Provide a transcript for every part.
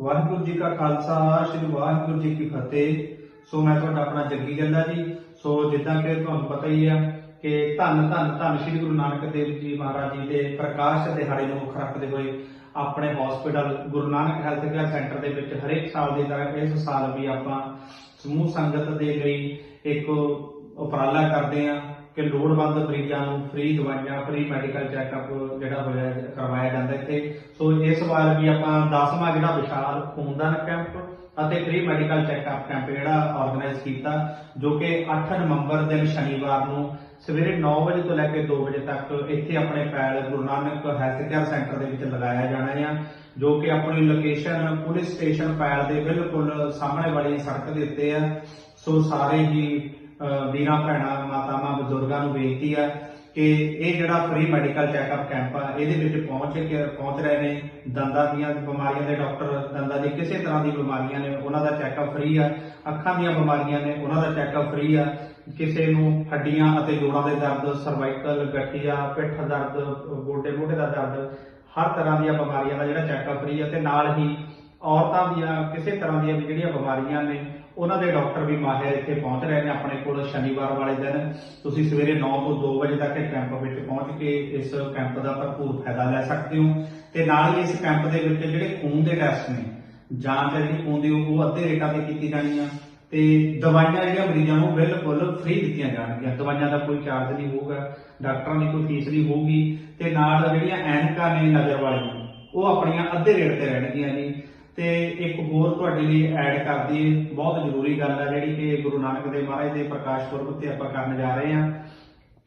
ਵਾਹਿਗੁਰੂ ਜੀ ਕਾ ਖਾਲਸਾ, ਸ੍ਰੀ ਵਾਹਿਗੁਰੂ ਜੀ ਕੀ ਫਤਿਹ। ਸੋ ਮੈਂ ਤੁਹਾਡਾ ਆਪਣਾ ਜੱਗੀ ਜੱਲਾ ਜੀ। ਸੋ ਜਿੱਦਾਂ ਕਿ ਤੁਹਾਨੂੰ ਪਤਾ ਹੀ ਆ ਕਿ ਧੰਨ ਧੰਨ ਧੰਨ ਸ੍ਰੀ ਗੁਰੂ ਨਾਨਕ ਦੇਵ ਜੀ ਮਹਾਰਾਜ ਜੀ ਦੇ ਪ੍ਰਕਾਸ਼ ਦਿਹਾੜੇ ਨੂੰ ਮੁੱਖ ਰੱਖਦੇ ਹੋਏ ਆਪਣੇ hospital Guru Nanak health care centre ਦੇ ਵਿੱਚ ਹਰੇਕ ਸਾਲ ਦੀ ਤਰ੍ਹਾਂ ਇਸ ਸਾਲ ਵੀ ਆਪਾਂ ਸਮੂਹ ਸੰਗਤ ਦੇ ਲਈ ਇੱਕ ਉਪਰਾਲਾ ਕਰਦੇ ਆ। ਕਿ ਲੋੜਵੰਦ ਮਰੀਜ਼ਾਂ ਨੂੰ ਫ੍ਰੀ ਦਵਾਈਆਂ ਫ੍ਰੀ ਮੈਡੀਕਲ ਚੈੱਕਅਪ ਜਿਹੜਾ ਹੋਇਆ ਕਰਵਾਇਆ ਜਾਂਦਾ ਇੱਥੇ। ਸੋ ਇਸ ਵਾਰ ਵੀ ਆਪਾਂ 10ਵਾਂ ਜਿਹੜਾ ਵਿਸ਼ਾਲ ਖੂਨਦਾਨ ਕੈਂਪ ਅਤੇ ਫ੍ਰੀ ਮੈਡੀਕਲ ਚੈੱਕਅਪ ਕੈਂਪ ਜਿਹੜਾ ਆਰਗੇਨਾਈਜ਼ ਕੀਤਾ, ਜੋ ਕਿ 8 ਨਵੰਬਰ ਦਿਨ ਸ਼ਨੀਵਾਰ ਨੂੰ ਸਵੇਰੇ 9 ਵਜੇ ਤੋਂ ਲੈ ਕੇ 2 ਵਜੇ ਤੱਕ ਇੱਥੇ ਆਪਣੇ ਪੈਲ Guru Nanak health care centre ਦੇ ਵਿੱਚ ਲਗਾਇਆ ਜਾਣਾ ਆ, ਜੋ ਕਿ ਆਪਣੀ ਲੋਕੇਸ਼ਨ ਪੁਲਿਸ ਸਟੇਸ਼ਨ ਪੈਲ ਦੇ ਬਿਲਕੁਲ ਸਾਹਮਣੇ ਵਾਲੀ ਸੜਕ ਦੇ ਉੱਤੇ ਆ। ਸੋ ਸਾਰੇ ਹੀ ਵੀਰਾਂ, ਭੈਣਾਂ, ਮਾਤਾਵਾਂ, ਬਜ਼ੁਰਗ ਨੂੰ ਬੇਨਤੀ ਹੈ ਕਿ ਇਹ ਜਿਹੜਾ ਫ੍ਰੀ ਮੈਡੀਕਲ ਚੈੱਕਅਪ ਕੈਂਪ ਆ, ਇਹਦੇ ਵਿੱਚ ਪਹੁੰਚ ਕੇ ਪਹੁੰਚ ਰਹੇ ਨੇ। ਦੰਦਾਂ ਦੀਆਂ ਬਿਮਾਰੀਆਂ ਦੇ ਡਾਕਟਰ, ਦੰਦਾਂ ਦੀ ਕਿਸੇ ਤਰ੍ਹਾਂ ਦੀ ਬਿਮਾਰੀਆਂ ਨੇ, ਉਹਨਾਂ ਦਾ ਚੈੱਕਅਪ ਫ੍ਰੀ ਆ। ਅੱਖਾਂ ਦੀਆਂ ਬਿਮਾਰੀਆਂ ਨੇ, ਉਹਨਾਂ ਦਾ ਚੈੱਕਅਪ ਫ੍ਰੀ ਆ। ਕਿਸੇ ਨੂੰ ਹੱਡੀਆਂ ਅਤੇ ਜੋੜਾਂ ਦੇ ਦਰਦ ਸਰਵਾਈਕਲ ਗਠੀਆ, ਪਿੱਠ ਦਰਦ ਗੋਡੇ ਮੋਢੇ ਦਾ ਦਰਦ, ਹਰ ਤਰ੍ਹਾਂ ਦੀਆਂ ਬਿਮਾਰੀਆਂ ਦਾ ਜਿਹੜਾ ਚੈੱਕਅਪ ਫ੍ਰੀ ਆ ਤੇ ਨਾਲ ਹੀ ਔਰਤਾਂ ਦੀਆਂ ਕਿਸੇ ਤਰ੍ਹਾਂ ਦੀਆਂ ਵੀ ਜਿਹੜੀਆਂ ਬਿਮਾਰੀਆਂ ਨੇ, ਉਹਨਾਂ ਦੇ ਡਾਕਟਰ ਵੀ ਮਾਹਿਰ ਇੱਥੇ ਪਹੁੰਚ ਰਹੇ ਨੇ ਆਪਣੇ ਕੋਲ ਸ਼ਨੀਵਾਰ ਵਾਲੇ ਦਿਨ। ਤੁਸੀਂ ਸਵੇਰੇ 9 ਤੋਂ 2 ਵਜੇ ਤੱਕ ਇਹ ਕੈਂਪ ਵਿੱਚ ਪਹੁੰਚ ਕੇ ਇਸ ਕੈਂਪ ਦਾ ਭਰਪੂਰ ਫਾਇਦਾ ਲੈ ਸਕਦੇ ਹੋ। ਤੇ ਨਾਲ ਹੀ ਇਸ ਕੈਂਪ ਦੇ ਵਿੱਚ ਜਿਹੜੇ ਖੂਨ ਦੇ ਟੈਸਟ ਨੇ, ਜਾਂਚ ਹੈ ਜਿਹੜੀ ਖੂਨ ਦੀ ਉਹ ਅੱਧੇ ਰੇਟਾਂ ਤੇ ਕੀਤੀ ਜਾਣੀ ਆ ਤੇ ਦਵਾਈਆਂ ਜਿਹੜੀਆਂ ਮਰੀਜ਼ਾਂ ਨੂੰ ਬਿਲਕੁਲ ਫ੍ਰੀ ਦਿੱਤੀਆਂ ਜਾਣਗੀਆਂ। ਦਵਾਈਆਂ ਦਾ ਕੋਈ ਚਾਰਜ ਨਹੀਂ ਹੋਊਗਾ, ਡਾਕਟਰਾਂ ਦੀ ਕੋਈ ਫੀਸ ਨਹੀਂ ਹੋਊਗੀ। ਤੇ ਨਾਲ ਜਿਹੜੀਆਂ ਐਨਕਾਂ ਨੇ ਨਜ਼ਰ ਵਾਲੀਆਂ, ਉਹ ਆਪਣੀਆਂ ਅੱਧੇ ਰੇਟ ਤੇ ਰਹਿਣਗੀਆਂ ਜੀ। ਤੇ ਇੱਕ ਹੋਰ ਤੁਹਾਡੇ ਲਈ ਐਡ ਕਰ ਦਈਏ, ਬਹੁਤ ਜ਼ਰੂਰੀ ਗੱਲ ਹੈ ਜਿਹੜੀ ਕਿ ਗੁਰੂ ਨਾਨਕ ਦੇਵ ਮਹਾਰਾਜ ਦੇ ਪ੍ਰਕਾਸ਼ ਪੁਰਬ ਤੇ ਆਪਾਂ ਕਰਨ ਜਾ ਰਹੇ ਹਾਂ,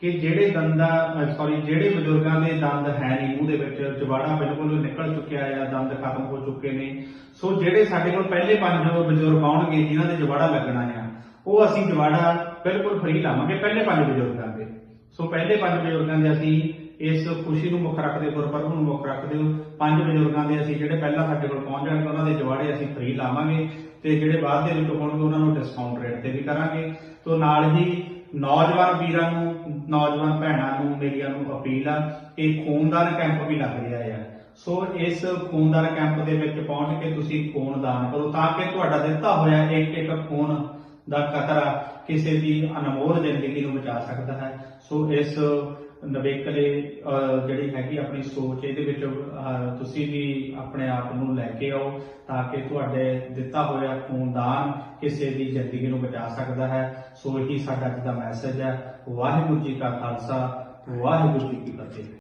ਕਿ ਜਿਹੜੇ ਦੰਦਾਂ ਸੌਰੀ ਜਿਹੜੇ ਬਜ਼ੁਰਗਾਂ ਦੇ ਦੰਦ ਹੈ ਨਹੀਂ ਮੂੰਹ ਦੇ ਵਿੱਚ ਜਵਾੜਾ ਬਿਲਕੁਲ ਨਿਕਲ ਚੁੱਕਿਆ ਆ, ਦੰਦ ਖਤਮ ਹੋ ਚੁੱਕੇ ਨੇ। ਸੋ ਜਿਹੜੇ ਸਾਡੇ ਕੋਲ ਪਹਿਲੇ ਪੰਜ ਬਜ਼ੁਰਗ ਆਉਣਗੇ, ਜਿਨ੍ਹਾਂ ਦੇ ਜਵਾੜਾ ਲੱਗਣਾ ਆ, ਉਹ ਅਸੀਂ ਜਵਾੜਾ ਬਿਲਕੁਲ ਫ੍ਰੀ ਲਾਵਾਂਗੇ, ਪਹਿਲੇ ਪੰਜ ਬਜ਼ੁਰਗਾਂ ਦੇ। ਸੋ ਪਹਿਲੇ ਪੰਜ ਬਜ਼ੁਰਗਾਂ ਦੇ ਅਸੀਂ ਇਸ ਖੁਸ਼ੀ ਨੂੰ ਮੁੱਖ ਰੱਖਦੇ, ਗੁਰਪੁਰਬ ਨੂੰ ਮੁੱਖ ਰੱਖਦੇ ਹੋ। ਪੰਜ ਬਜ਼ੁਰਗਾਂ ਦੇ ਅਸੀਂ ਜਿਹੜੇ ਪਹਿਲਾਂ ਸਾਡੇ ਕੋਲ ਪਹੁੰਚ ਜਾਣਗੇ, ਉਹਨਾਂ ਦੇ ਜਵਾੜੇ ਅਸੀਂ ਫ੍ਰੀ ਲਾਵਾਂਗੇ ਤੇ ਜਿਹੜੇ ਬਾਅਦ ਦੇ ਵਿੱਚ ਹੋਣਗੇ, ਉਹਨਾਂ ਨੂੰ ਡਿਸਕਾਊਂਟ ਰੇਟ ਤੇ ਵੀ ਕਰਾਂਗੇ। ਤੋਂ ਨਾਲ ਹੀ ਨੌਜਵਾਨ ਵੀਰਾਂ ਨੂੰ, ਨੌਜਵਾਨ ਭੈਣਾਂ ਨੂੰ, ਮੇਰੀਆਂ ਨੂੰ ਅਪੀਲ ਆ ਕਿ ਖੂਨਦਾਨ ਕੈਂਪ ਵੀ ਲੱਗ ਰਿਹਾ ਹੈ ਸੋ ਇਸ ਖੂਨਦਾਨ ਕੈਂਪ ਦੇ ਵਿੱਚ ਪਹੁੰਚ ਕੇ ਤੁਸੀਂ ਖੂਨ ਦਾਨ ਕਰੋ ਤਾਂ ਕਿ ਤੁਹਾਡਾ ਦਿੱਤਾ ਹੋਇਆ ਇੱਕ ਇੱਕ ਖੂਨ ਦਾ ਕਤਰਾ ਕਿਸੇ ਦੀ ਅਨਮੋਲ ਜ਼ਿੰਦਗੀ ਨੂੰ ਬਚਾ ਸਕਦਾ ਹੈ। ਸੋ ਇਸ ਨਵੇਕਲੇ ਜਿਹੜੀ ਹੈਗੀ ਆਪਣੀ ਸੋਚ, ਇਹਦੇ ਵਿੱਚ ਤੁਸੀਂ ਵੀ ਆਪਣੇ ਆਪ ਨੂੰ ਲੈ ਕੇ ਆਓ ਤਾਂ ਕਿ ਤੁਹਾਡੇ ਦਿੱਤਾ ਹੋਇਆ ਖੂਨਦਾਨ ਕਿਸੇ ਦੀ ਜ਼ਿੰਦਗੀ ਨੂੰ ਬਚਾ ਸਕਦਾ ਹੈ। ਸੋ ਇਹੀ ਸਾਡਾ ਅੱਜ ਦਾ ਮੈਸੇਜ ਹੈ। ਵਾਹਿਗੁਰੂ ਜੀ ਕਾ ਖਾਲਸਾ, ਵਾਹਿਗੁਰੂ ਜੀ ਕੀ ਫਤਿਹ।